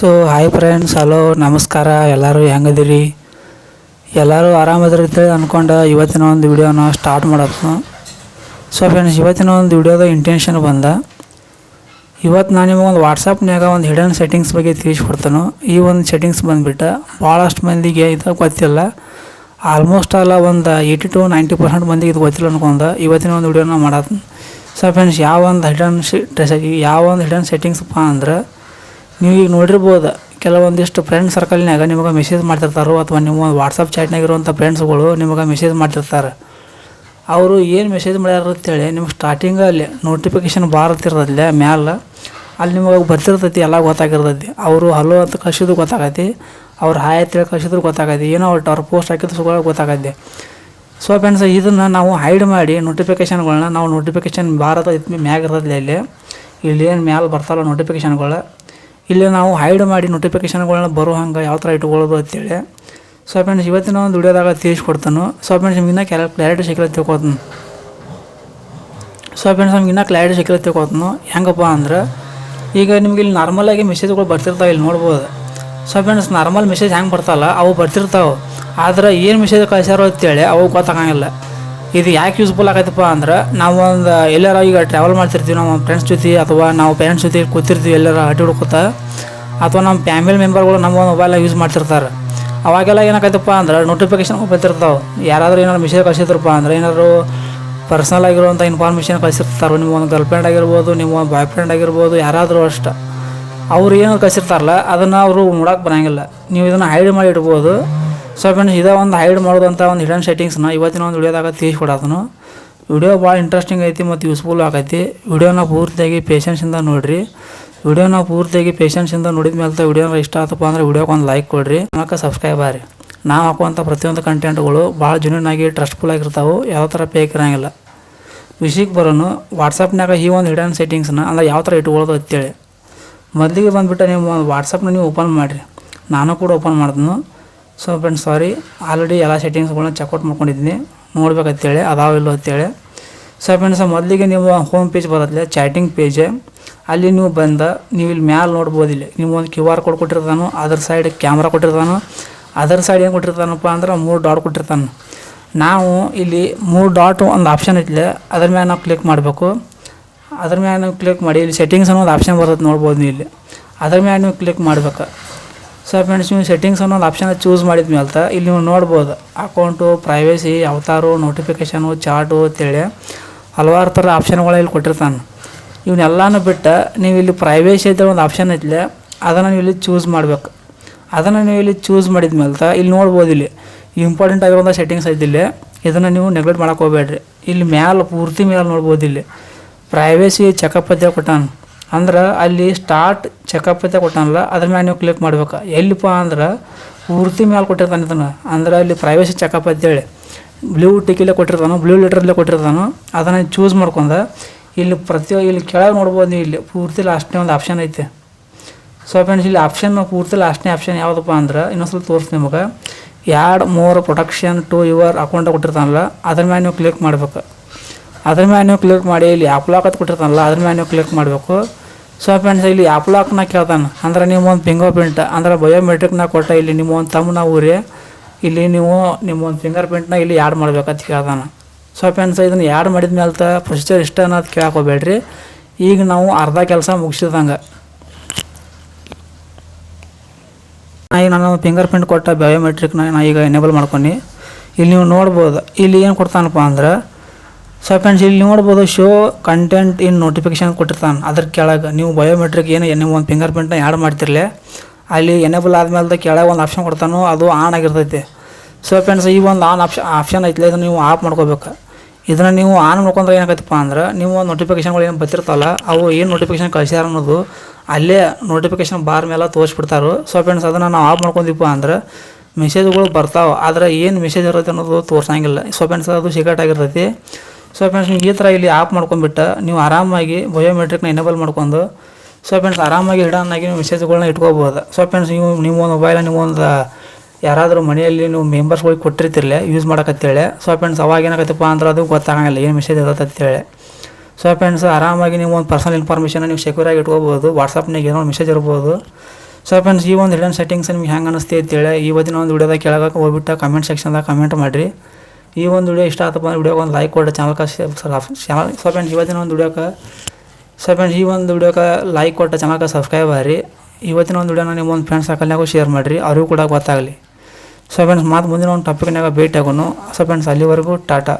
So hi friends hello ನಮಸ್ಕಾರ, ಎಲ್ಲರೂ ಹೆಂಗದಿರಿ ಎಲ್ಲರೂ ಆರಾಮದ್ರಿ ಅಂತೇಳಿ ಅಂದ್ಕೊಂಡು ಇವತ್ತಿನ ಒಂದು ವಿಡಿಯೋನ ಸ್ಟಾರ್ಟ್ ಮಾಡತ್ನು ಸೊ ಫ್ರೆಂಡ್ಸ್ ಇವತ್ತಿನ ಒಂದು ವಿಡಿಯೋದ ಇಂಟೆನ್ಷನ್ ಬಂದ, ಇವತ್ತು ನಾನು ನಿಮಗೆ ಒಂದು ವಾಟ್ಸಪ್ನ್ಯಾಗ ಒಂದು ಹಿಡನ್ ಸೆಟ್ಟಿಂಗ್ಸ್ ಬಗ್ಗೆ ತಿಳಿಸ್ಕೊಡ್ತಾನು. ಈ ಒಂದು ಸೆಟ್ಟಿಂಗ್ಸ್ ಬಂದುಬಿಟ್ಟು ಭಾಳಷ್ಟು ಮಂದಿಗೆ ಇದು ಗೊತ್ತಿಲ್ಲ. ಆಲ್ಮೋಸ್ಟ್ ಅಲ್ಲ, ಒಂದು ಏಯ್ಟಿ ಟು ನೈಂಟಿ ಪರ್ಸೆಂಟ್ ಮಂದಿಗೆ ಇದು ಗೊತ್ತಿಲ್ಲ ಅನ್ಕೊಂಡ ಇವತ್ತಿನ ಒಂದು ವಿಡಿಯೋನ ಮಾಡತ್ನು. ಸೊ ಫ್ರೆಂಡ್ಸ್ ಯಾವ ಒಂದು ಹಿಡನ್ ಯಾವ ಒಂದು ಹಿಡನ್ ಸೆಟ್ಟಿಂಗ್ಸಪ್ಪ ಅಂದ್ರೆ ನೀವು ಈಗ ನೋಡಿರ್ಬೋದು, ಕೆಲವೊಂದಿಷ್ಟು ಫ್ರೆಂಡ್ ಸರ್ಕಲ್ನಾಗ ನಿಮಗೆ ಮೆಸೇಜ್ ಮಾಡ್ತಿರ್ತಾರೋ ಅಥವಾ ನಿಮ್ಮ ವಾಟ್ಸಪ್ ಚಾಟ್ನಾಗ ಇರುವಂಥ ಫ್ರೆಂಡ್ಸ್ಗಳು ನಿಮಗೆ ಮೆಸೇಜ್ ಮಾಡ್ತಿರ್ತಾರೆ. ಅವರು ಏನು ಮೆಸೇಜ್ ಮಾಡ್ಯಾರ ಅಂತೇಳಿ ನಿಮ್ಗೆ ಸ್ಟಾರ್ಟಿಂಗಲ್ಲಿ ನೋಟಿಫಿಕೇಶನ್ ಬಾರತ್ತಿರ್ತದಲ್ಲ ಮ್ಯಾಲ, ಅಲ್ಲಿ ನಿಮಗೆ ಬರ್ತಿರ್ತೈತಿ, ಎಲ್ಲ ಗೊತ್ತಾಗಿರ್ತೈತಿ. ಅವರು ಹಲೋ ಅಂತ ಕಳಿಸಿದ್ರು ಗೊತ್ತಾಗೈತಿ, ಅವ್ರು ಹಾಯ್ ಅಂತೇಳಿ ಕಳಿಸಿದ್ರು ಗೊತ್ತಾಗೈತಿ, ಏನೋ ಅವ್ರು ಅವ್ರು ಪೋಸ್ಟ್ ಹಾಕಿದ್ರು ಸುಗಳ ಗೊತ್ತಾಗೈತಿ. ಸೊ ಫ್ರೆಂಡ್ಸ್ ಇದನ್ನು ನಾವು ಹೈಡ್ ಮಾಡಿ ನೋಟಿಫಿಕೇಶನ್ಗಳನ್ನ ನಾವು ನೋಟಿಫಿಕೇಶನ್ ಭಾರತ ಮ್ಯಾಗ ಇಲ್ಲಿ ಇಲ್ಲಿ ಏನು ಮ್ಯಾಲೆ ಬರ್ತಾವಲ್ಲ ನೋಟಿಫಿಕೇಶನ್ಗಳು ಇಲ್ಲಿ ನಾವು ಹೈಡ್ ಮಾಡಿ ನೋಟಿಫಿಕೇಶನ್ಗಳನ್ನ ಬರೋ ಹಂಗೆ ಯಾವ ಥರ ಇಟ್ಕೊಳ್ಳೋದು ಅಂತೇಳಿ. ಸೊ ಫ್ರೆಂಡ್ಸ್ ಇವತ್ತಿನ ಒಂದು ವಿಡಿಯೋದಾಗ ತಿಳಿಸ್ಕೊಡ್ತಾನು. ಸೊ ಫ್ರೆಂಡ್ಸ್ ನಿಮ್ಗೆ ಇನ್ನೂ ಕ್ಯಾರ ಕ್ಲಾರಿಟಿ ಸಿಕ್ಕಲ್ಲ ತಿಳ್ಕೊತಾನು ಸೊ ಫ್ರೆಂಡ್ಸ್ ನಮ್ಗೆ ಇನ್ನೂ ಕ್ಲಾರಿಟಿ ಸಿಕ್ಕಲ್ಲ ತಿಳ್ಕೊತಾನು ಹೆಂಗಪ್ಪ ಅಂದ್ರೆ, ಈಗ ನಿಮ್ಗೆ ಇಲ್ಲಿ ನಾರ್ಮಲಾಗಿ ಮೆಸೇಜ್ಗಳು ಬರ್ತಿರ್ತಾವೆ ಇಲ್ಲಿ ನೋಡ್ಬೋದು. ಸೊ ಫ್ರೆಂಡ್ಸ್ ನಾರ್ಮಲ್ ಮೆಸೇಜ್ ಹೆಂಗೆ ಬರ್ತಲ್ಲ ಅವು ಬರ್ತಿರ್ತಾವೆ. ಆದ್ರೆ ಏನು ಮೆಸೇಜ್ ಕಳಿಸ್ಯಾರೋ ಅಂತೇಳಿ ಅವು ಗೊತ್ತಾಗಂಗಿಲ್ಲ. ಇದು ಯಾಕೆ ಯೂಸ್ಫುಲ್ ಆಗೈತಪ್ಪ ಅಂದ್ರೆ ನಾವು ಒಂದು ಎಲ್ಲಾರ ಈಗ ಟ್ರಾವೆಲ್ ಮಾಡ್ತಿರ್ತೀವಿ, ನಾವು ಫ್ರೆಂಡ್ಸ್ ಜೊತೆ ಅಥವಾ ನಾವು ಪೇರೆಂಟ್ಸ್ ಜೊತೆ ಕೂತಿರ್ತೀವಿ ಎಲ್ಲರ ಅಡ್ಡಿ ಹುಡ್ಕೋತ, ಅಥವಾ ನಮ್ಮ ಫ್ಯಾಮಿಲಿ ಮೆಂಬರ್ಗಳು ನಮ್ಮ ಮೊಬೈಲ್ ಯೂಸ್ ಮಾಡ್ತಿರ್ತಾರೆ. ಅವಾಗೆಲ್ಲ ಏನಾಗೈತಪ್ಪ ಅಂದ್ರೆ ನೋಟಿಫಿಕೇಶನ್ ಬರ್ತಿರ್ತಾವೆ ಯಾರಾದರೂ ಏನಾದ್ರು ಮೆಸೇಜ್ ಕಳಿಸಿದ್ರಪ್ಪ ಅಂದ್ರೆ ಏನಾದ್ರು ಪರ್ಸನಲ್ ಆಗಿರುವಂಥ ಇನ್ಫಾರ್ಮೇಷನ್ ಕಳಿಸಿರ್ತಾರೆ. ನಿಮ್ಮ ಒಂದು ಗರ್ಲ್ ಫ್ರೆಂಡ್ ಆಗಿರ್ಬೋದು ನಿಮ್ಮ ಒಂದು ಬಾಯ್ ಫ್ರೆಂಡ್ ಆಗಿರ್ಬೋದು, ಯಾರಾದರೂ ಅಷ್ಟೆ. ಅವ್ರು ಏನು ಕಳಿಸಿರ್ತಾರಲ್ಲ, ಅದನ್ನು ಅವರು ನೋಡೋಕೆ ಬರೋಂಗಿಲ್ಲ. ನೀವು ಇದನ್ನು ಹೈಡ್ ಮಾಡಿ ಇಡ್ಬೋದು. ಸೊ ಫ್ರೆಂಡ್ಸ್ ಇದೇ ಒಂದು ಹೈಡ್ ಮಾಡೋದಂಥ ಒಂದು ಹಿಡನ್ ಸೆಟ್ಟಿಂಗ್ಸ್ನ ಇವತ್ತಿನ ಒಂದು ವಿಡಿಯೋದಾಗ ತಿಳಿಸ್ಕೊಡೋದನು ವಿಡಿಯೋ ಭಾಳ ಇಂಟ್ರೆಸ್ಟಿಂಗ್ ಐತಿ ಮತ್ತು ಯೂಸ್ಫುಲ್ ಆಗೈತಿ. ವಿಡಿಯೋನ ಪೂರ್ತಿಯಾಗಿ ಪೇಷನ್ಸಿಂದ ನೋಡಿರಿ. ವಿಡಿಯೋನ ಪೂರ್ತಿಯಾಗಿ ಪೇಷನ್ಸಿಂದ ನೋಡಿದ ಮೇಲೆ ವಿಡಿಯೋನ ಇಷ್ಟ ಆತಪ್ಪ ಅಂದ್ರೆ ವಿಡಿಯೋಗೆ ಒಂದು ಲೈಕ್ ಕೊಡಿರಿ. ಆಮೇಲೆ ಸಬ್ಸ್ಕ್ರೈಬ್ ಆರಿ ನಾವು ಹಾಕುವಂಥ ಪ್ರತಿಯೊಂದು ಕಂಟೆಂಟ್ಗಳು ಭಾಳ ಜುನೂನ್ ಆಗಿ ಟ್ರಸ್ಟ್ಫುಲ್ ಆಗಿರ್ತಾವೆ. ಯಾವ ಥರ ಪೇಕ್ ಇರೋಂಗಿಲ್ಲ. ವಿಷಯಕ್ಕೆ ಬರೋನು ವಾಟ್ಸಪ್ನಾಗ ಈ ಒಂದು ಹಿಡನ್ ಸೆಟ್ಟಿಂಗ್ಸ್ನ ಅಂದ್ರೆ ಯಾವ ಥರ ಇಟ್ಕೊಳ್ಳೋದು ಅಂತೇಳಿ. ಮೊದಲಿಗೆ ಬಂದುಬಿಟ್ಟು ನೀವು ವಾಟ್ಸಪ್ನ ನೀವು ಓಪನ್ ಮಾಡಿರಿ. ನಾನು ಕೂಡ ಓಪನ್ ಮಾಡಿದ್ನು ಸೊ ಫ್ರೆಂಡ್ಸ್ ಸಾರಿ ಆಲ್ರೆಡಿ ಎಲ್ಲ ಸೆಟ್ಟಿಂಗ್ಸ್ಗಳನ್ನ ಚೆಕ್ಔಟ್ ಮಾಡ್ಕೊಂಡಿದ್ದೀನಿ. ನೋಡ್ಬೇಕಂತೇಳಿ, ಅದಾವ ಇಲ್ಲೋ ಅಂತೇಳಿ. ಸೊ ಫ್ರೆಂಡ್ಸ್ ಮೊದಲಿಗೆ ನೀವು ಹೋಮ್ ಪೇಜ್ ಬರತ್ತಲೆ ಚಾಟಿಂಗ್ ಪೇಜ್ ಅಲ್ಲಿ ನೀವು ಬಂದ, ನೀವು ಇಲ್ಲಿ ಮ್ಯಾಲೆ ನೋಡ್ಬೋದು ಇಲ್ಲಿ ನೀವು ಒಂದು ಕ್ಯೂ ಆರ್ ಕೋಡ್ ಕೊಟ್ಟಿರ್ತಾನು, ಅದ್ರ ಸೈಡ್ ಕ್ಯಾಮ್ರಾ ಕೊಟ್ಟಿರ್ತಾನು, ಅದರ್ ಸೈಡ್ ಏನು ಕೊಟ್ಟಿರ್ತಾನಪ್ಪ ಅಂದ್ರೆ ಮೂರು ಡಾಟ್ ಕೊಟ್ಟಿರ್ತಾನೆ. ನಾವು ಇಲ್ಲಿ ಮೂರು ಡಾಟ್ ಒಂದು ಆಪ್ಷನ್ ಐತಿಲ್ಲ ಅದ್ರ ಮ್ಯಾಲೆ ನಾವು ಕ್ಲಿಕ್ ಮಾಡಬೇಕು. ಅದ್ರ ಮ್ಯಾಲೆ ನೀವು ಕ್ಲಿಕ್ ಮಾಡಿ, ಇಲ್ಲಿ ಸೆಟ್ಟಿಂಗ್ಸ್ ಅನ್ನೋ ಒಂದು ಆಪ್ಷನ್ ಬರುತ್ತೆ ನೋಡ್ಬೋದು ನೀವು ಇಲ್ಲಿ. ಅದ್ರ ಮ್ಯಾಲೆ ನೀವು ಕ್ಲಿಕ್ ಮಾಡ್ಬೇಕು. ಸೊ ಫ್ರೆಂಡ್ಸ್ ನೀವು ಸೆಟ್ಟಿಂಗ್ಸ್ ಅನ್ನೋ ಒಂದು ಆಪ್ಷನ್ ಚೂಸ್ ಮಾಡಿದ ಮೇಲೆ ಇಲ್ಲಿ ನೀವು ನೋಡ್ಬೋದು. Account privacy avatar notification chat ಅಂತೇಳಿ ಹಲವಾರು ಥರ ಆಪ್ಷನ್ಗಳು ಇಲ್ಲಿ ಕೊಟ್ಟಿರ್ತಾನೆ. ಇವನ್ನೆಲ್ಲನೂ ಬಿಟ್ಟು ನೀವು ಇಲ್ಲಿ ಪ್ರೈವೇಸಿ ಅಂತ ಒಂದು ಆಪ್ಷನ್ ಐತಿಲ್ಲ ಅದನ್ನು ನೀವು ಇಲ್ಲಿ ಚೂಸ್ ಮಾಡಬೇಕು. ಅದನ್ನು ನೀವು ಇಲ್ಲಿ ಚೂಸ್ ಮಾಡಿದ ಮೇಲೆ ಇಲ್ಲಿ ನೋಡ್ಬೋದು ಇಲ್ಲಿ. ಇಂಪಾರ್ಟೆಂಟ್ ಆಗಿರುವಂಥ ಸೆಟ್ಟಿಂಗ್ಸ್ ಐತಿ ಇಲ್ಲಿ. ಇದನ್ನು ನೀವು ನೆಗ್ಲೆಕ್ಟ್ ಮಾಡೋಕೆ ಹೋಗ್ಬೇಡ್ರಿ. ಇಲ್ಲಿ ಮ್ಯಾಲೆ, ಪೂರ್ತಿ ಮೇಲೆ ನೋಡ್ಬೋದು ಇಲ್ಲಿ. ಪ್ರೈವೇಸಿ ಚೆಕಪ್ ಅಂತ ಕೊಟ್ಟಾನ ಅಂದ್ರೆ ಅಲ್ಲಿ ಸ್ಟಾರ್ಟ್ ಚೆಕಪ್ ಅಂತ ಕೊಟ್ಟಾನಲ್ಲ ಅದ್ರ ಮೇಲೆ ನೀವು ಕ್ಲಿಕ್ ಮಾಡ್ಬೇಕು. ಎಲ್ಲಿಪ್ಪ ಅಂದ್ರೆ ಪೂರ್ತಿ ಮ್ಯಾಲೆ ಕೊಟ್ಟಿರ್ತಾನೆ ಇದನ್ನು. ಅಂದ್ರೆ ಅಲ್ಲಿ ಪ್ರೈವೇಸಿ ಚೆಕಪ್ ಅಂತೇಳಿ. ಬ್ಲೂ ಟಿಕಿಲೆ ಕೊಟ್ಟಿರ್ತಾನೋ ಬ್ಲೂ ಲೆಟ್ರಲ್ಲೇ ಕೊಟ್ಟಿರ್ತಾನೋ, ಅದನ್ನು ಚೂಸ್ ಮಾಡ್ಕೊಂಡು ಇಲ್ಲಿ ಪ್ರತಿ ಇಲ್ಲಿ ಕೆಳಗೆ ನೋಡ್ಬೋದು ಇಲ್ಲಿ, ಪೂರ್ತಿ ಲಾಸ್ಟ್ನೇ ಒಂದು ಆಪ್ಷನ್ ಐತೆ. ಸೊ ಫ್ರೆಂಡ್ಸ್ ಇಲ್ಲಿ ಆಪ್ಷನ್ ಪೂರ್ತಿ ಲಾಸ್ಟ್ನೇ ಆಪ್ಷನ್ ಯಾವುದಪ್ಪ ಅಂದ್ರೆ ಇನ್ನೊಂದು ಸ್ವಲ್ಪ ತೋರಿಸ್ ನಿಮಗೆ. Add more protection to your account ಕೊಟ್ಟಿರ್ತಾನಲ್ಲ, ಅದ್ರ ಮೇಲೆ ನೀವು ಕ್ಲಿಕ್ ಮಾಡ್ಬೇಕು. ಅದ್ರ ಮೇಲೆ ನೀವು ಕ್ಲಿಕ್ ಮಾಡಿ, ಇಲ್ಲಿ ಅಪ್ಲಾಕತ್ ಕೊಟ್ಟಿರ್ತಾನಲ್ಲ, ಅದ್ರ ಮೇಲೆ ನೀವು ಕ್ಲಿಕ್ ಮಾಡಬೇಕು. ಸೊ ಫ್ರೆಂಡ್ಸ್ ಇಲ್ಲಿ ಅಪ್ಲಾಕ್ನ ಲಾಕ್ನ ಕೇಳ್ತಾನೆ. ಅಂದ್ರೆ ನೀವು ಒಂದು ಫಿಂಗರ್ ಪ್ರಿಂಟ್ ಅಂದ್ರೆ ಬಯೋಮೆಟ್ರಿಕ್ನ ಕೊಟ್ಟ ಇಲ್ಲಿ ನಿಮ್ಮ ಒಂದು ತಮ್ಮನ ಊರಿ, ಇಲ್ಲಿ ನೀವು, ನಿಮ್ಮ ಒಂದು ಫಿಂಗರ್ ಪ್ರಿಂಟ್ನ ಇಲ್ಲಿ ಆ್ಯಡ್ ಮಾಡ್ಬೇಕಂತ ಕೇಳ್ತಾನೆ. ಸೊ ಫ್ರೆಂಡ್ಸ್ ಇದನ್ನು ಆ್ಯಡ್ ಮಾಡಿದ ಮೇಲೆ ಪ್ರೊಸೀಜರ್ ಇಷ್ಟ ಅನ್ನೋದು ಕೇಳಕ್ಕೆ ಈಗ ನಾವು ಅರ್ಧ ಕೆಲಸ ಮುಗಿಸಿದಂಗೆ. ಈಗ ನಾನು ಫಿಂಗರ್ ಪ್ರಿಂಟ್ ಕೊಟ್ಟ ಬಯೋಮೆಟ್ರಿಕ್ನ ನಾ ಈಗ ಎನೇಬಲ್ ಮಾಡ್ಕೊಂಡು. ಇಲ್ಲಿ ನೀವು ನೋಡ್ಬೋದು. ಇಲ್ಲಿ ಏನು ಕೊಡ್ತಾನಪ್ಪ ಅಂದ್ರೆ ಸೊ ಫ್ರೆಂಡ್ಸ್ ಇಲ್ಲಿ ನೋಡ್ಬೋದು ಶೋ ಕಂಟೆಂಟ್ ಇನ್ ನೋಟಿಫಿಕೇಶನ್ ಕೊಟ್ಟಿರ್ತಾನೆ. ಅದ್ರ ಕೆಳಗೆ ನೀವು ಬಯೋಮೆಟ್ರಿಕ್ ಏನು ನೀವು ಒಂದು ಫಿಂಗರ್ ಪ್ರಿಂಟ್ನ ಆ್ಯಡ್ ಮಾಡ್ತಿರಲಿ. ಅಲ್ಲಿ ಎನೇಬಲ್ ಆದಮೇಲೆ ಕೆಳಗೆ ಒಂದು ಆಪ್ಷನ್ ಕೊಡ್ತಾನೋ, ಅದು ಆನ್ ಆಗಿರ್ತೈತಿ. ಸೊ ಫ್ರೆಂಡ್ಸ್ ಈ ಒಂದು ಆನ್ ಆಪ್ಷನ್ ಆಪ್ಷನ್ ಐತಿಲ್ಲ ಇದನ್ನು ನೀವು ಆಫ್ ಮಾಡ್ಕೋಬೇಕು. ಇದನ್ನು ನೀವು ಆನ್ ಮಾಡ್ಕೊಂಡ್ರೆ ಏನಾಗತ್ತಪ್ಪ ಅಂದ್ರೆ ನೀವು ನೋಟಿಫಿಕೇಶನ್ಗಳು ಏನು ಬರ್ತಿರ್ತಲ್ಲ ಅವು ಏನು ನೋಟಿಫಿಕೇಶನ್ ಕಳಿಸ್ಯಾರ ಅನ್ನೋದು ಅಲ್ಲೇ ನೋಟಿಫಿಕೇಶನ್ ಬಾರ್ ಮೇಲೆ ತೋರಿಸ್ಬಿಡ್ತಾರೆ. ಸೊ ಫ್ರೆಂಡ್ಸ್ ಅದನ್ನು ನಾವು ಆಫ್ ಮಾಡ್ಕೊಂಡಿಪ್ಪ ಅಂದ್ರೆ ಮೆಸೇಜ್ಗಳು ಬರ್ತಾವೆ, ಆದರೆ ಏನು ಮೆಸೇಜ್ ಇರುತ್ತೆ ಅನ್ನೋದು ತೋರ್ಸಂಗಿಲ್ಲ. ಸೊ ಫ್ರೆಂಡ್ಸ್ ಅದು ಸೀಕ್ರೆಟ್ ಆಗಿರ್ತೈತಿ. ಸೊ ಫ್ರೆಂಡ್ಸ್ ನೀವು ಈ ಥರ ಇಲ್ಲಿ ಆಫ್ ಮಾಡ್ಕೊಂಡ್ಬಿಟ್ಟು ನೀವು ಆರಾಮಾಗಿ ಬಯೋಮೆಟ್ರಿಕ್ನ ಎನೇಬಲ್ ಮಾಡ್ಕೊಂಡು ಸೊ ಫ್ರೆಂಡ್ಸ್ ಆರಾಮಾಗಿ ಹಿಡನ್ ಆಗಿ ನೀವು ಮೆಸೇಜ್ಗಳನ್ನ ಇಟ್ಕೋಬೋದು. ಸೊ ಫ್ರೆಂಡ್ಸ್ ನೀವು, ನಿಮ್ಮ ಮೊಬೈಲ್ ನೀವೊಂದು ಯಾರಾದರೂ ಮನೆಯಲ್ಲಿ ನೀವು ಮೆಂಬರ್ಸ್ಗಳಿಗೆ ಕೊಟ್ಟಿರ್ತಿರಲಿ ಯೂಸ್ ಮಾಡಕತ್ತೇಳಿ ಸೊ ಫ್ರೆಂಡ್ಸ್ ಅವಾಗ ಏನಾಗತ್ತಪ್ಪ ಅಂದ್ರೆ ಅದು ಗೊತ್ತಾಗಂಗಿಲ್ಲ, ಏನು ಮೆಸೇಜ್ ಇರುತ್ತೆ ಅಂತೇಳಿ ಸೊ ಫ್ರೆಂಡ್ಸ್ ಆರಾಮಾಗಿ ನೀವು ಒಂದು ಪರ್ಸನಲ್ ಇನ್ಫಾರ್ಮೇಷನ್ ನೀವು ಸೆಕ್ಯೂರಾಗಿ ಇಟ್ಕೋಬೋದು ವಾಟ್ಸಪ್ನಾಗ ಏನೋ ಮೆಸೇಜ್ ಇರ್ಬೋದು. ಸೊ ಫ್ರೆಂಡ್ಸ್ ಈ ಒಂದು ಹಿಡನ್ ಸೆಟ್ಟಿಂಗ್ಸ್ ನಿಮ್ಗೆ ಹೆಂಗೆ ಅನಿಸ್ತಿ ಅಂತೇಳಿ ಇವತ್ತಿನ ಒಂದು ವಿಡಿಯೋದಾಗ ಕೆಳಗೆ ಹೋಗ್ಬಿಟ್ಟು ಕಮೆಂಟ್ ಸೆಕ್ಷನ್ದಾಗ ಕಮೆಂಟ್ ಮಾಡಿರಿ. ಈ ಒಂದು ವಿಡಿಯೋ ಇಷ್ಟ ಆತಪ್ಪ ಅಂದ್ರೆ ವಿಡಿಯೋಗೆ ಒಂದು ಲೈಕ್ ಕೊಡ್ರಿ ಚಾನಲ್ ಸೊ ಫ್ರೆಂಡ್ಸ್ ಇವತ್ತಿನ ಒಂದು ವಿಡಿಯೋಕ್ಕೆ ಸ್ವಲ್ಪ ಈ ಒಂದು ವಿಡಿಯೋಕ್ಕೆ ಲೈಕ್ ಕೊಟ್ಟ ಚಾನಲ್ಗೆ ಸಬ್ಸ್ಕ್ರೈಬ್ ಆಗಿರಿ ಇವತ್ತಿನ ಒಂದು ವಿಡಿಯೋನ ನಿಮ್ಮ ಒಂದು ಫ್ರೆಂಡ್ಸ್ ಸರ್ಕಲ್ನಾಗೂ ಶೇರ್ ಮಾಡಿರಿ, ಅವ್ರಿಗೂ ಕೂಡ ಗೊತ್ತಾಗಲಿ. ಸೊ ಫ್ರೆಂಡ್ಸ್ ಮಾತು ಮುಂದಿನ ಒಂದು ಟಾಪಿಕ್ನಾಗ ಭೇಟಿ ಆಗೋನು. ಸೊ ಫ್ರೆಂಡ್ಸ್ ಅಲ್ಲಿವರೆಗೂ ಟಾಟಾ.